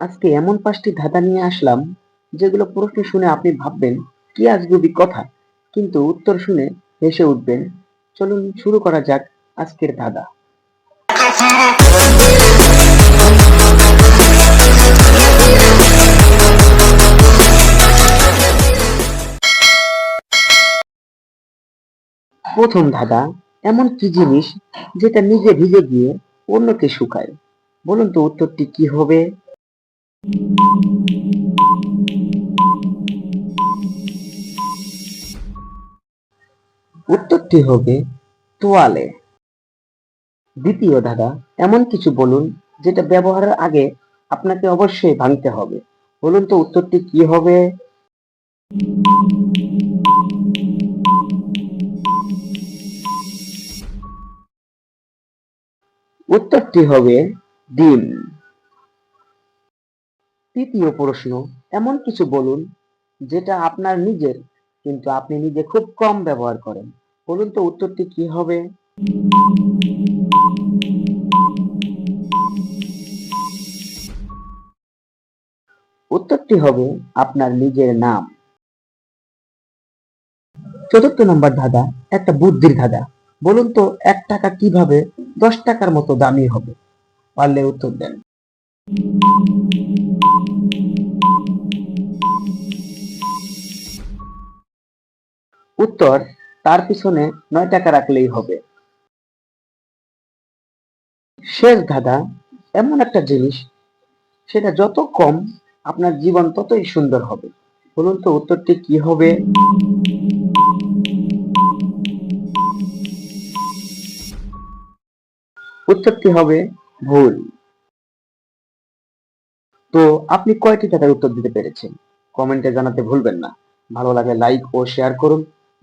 আজকে এমন পাঁচটি ধাঁধা নিয়ে আসলাম, যেগুলো প্রশ্ন শুনে আপনি ভাববেন, কি আজগুবি কথা? কিন্তু উত্তর শুনে হেসে উঠবেন, চলুন শুরু করা যাক আজকের ধাঁধা। প্রথম ধাঁধা, এমন কি জিনিস যেটা নিজে ভিজে গিয়ে অন্যকে শুকায়? বলুন তো উত্তরটি কি হবে? উত্তরটি হবে তোয়ালে। দ্বিতীয় ধাঁধা এমন কিছু বলুন যেটা ব্যবহারের আগে আপনাকে অবশ্যই ভাঙতে হবে। বলুন তো উত্তরটি কি হবে? উত্তরটি হবে ডিম। তৃতীয় প্রশ্ন, এমন কিছু বলুন যেটা আপনার নিজের, কিন্তু আপনি নিজে খুব কম ব্যবহার করেন। বলুন তো উত্তরটি কি হবে? উত্তরটি হবে আপনার নিজের নাম। চতুর্থ নম্বর ধাঁধা, একটা বুদ্ধির ধাঁধা। বলুন তো এক টাকা কীভাবে দশ টাকার মতো দামি হবে? পারলে উত্তর দেন। উত্তর, তার পিছনে নয় টাকা রাখলেই হবে। শেষ ধাঁধা এমন একটা জিনিস, সেটা যত কম, আপনার জীবন ততই সুন্দর হবে। বলুন তো, উত্তরটি কি হবে? উত্তরটি হবে ভুল। তো আপনি কয়টি ধাঁধার উত্তর দিতে পেরেছেন? কমেন্টে জানাতে ভুলবেন না। ভালো লাগে লাইক ও শেয়ার করুন।